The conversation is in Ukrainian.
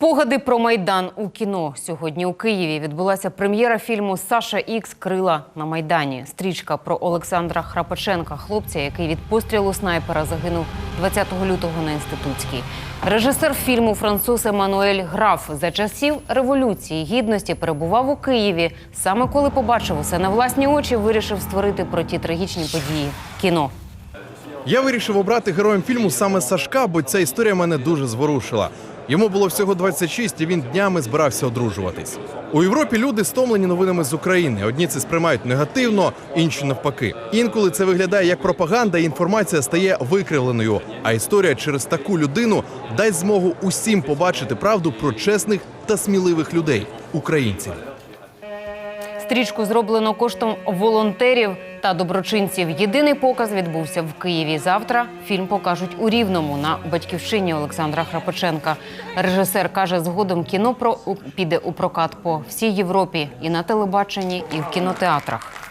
Спогади про майдан у кіно сьогодні у Києві відбулася прем'єра фільму Саша Ікс Крила на майдані. Стрічка про Олександра Храпаченка, хлопця, який від пострілу снайпера загинув 20 лютого на інститутській. Режисер фільму француз Еммануель Граф за часів революції гідності перебував у Києві. Саме коли побачив усе на власні очі, вирішив створити про ті трагічні події. Кіно. Я вирішив обрати героєм фільму саме Сашка, бо ця історія мене дуже зворушила. Йому було всього 26, і він днями збирався одружуватись. У Європі люди стомлені новинами з України. Одні це сприймають негативно, інші навпаки. Інколи це виглядає як пропаганда, і інформація стає викривленою. А історія через таку людину дасть змогу усім побачити правду про чесних та сміливих людей українців. Стрічку зроблено коштом волонтерів та доброчинців. Єдиний показ відбувся в Києві. Завтра фільм покажуть у Рівному на батьківщині Олександра Храпоченка. Режисер каже, згодом кіно про піде у прокат по всій Європі і на телебаченні, і в кінотеатрах.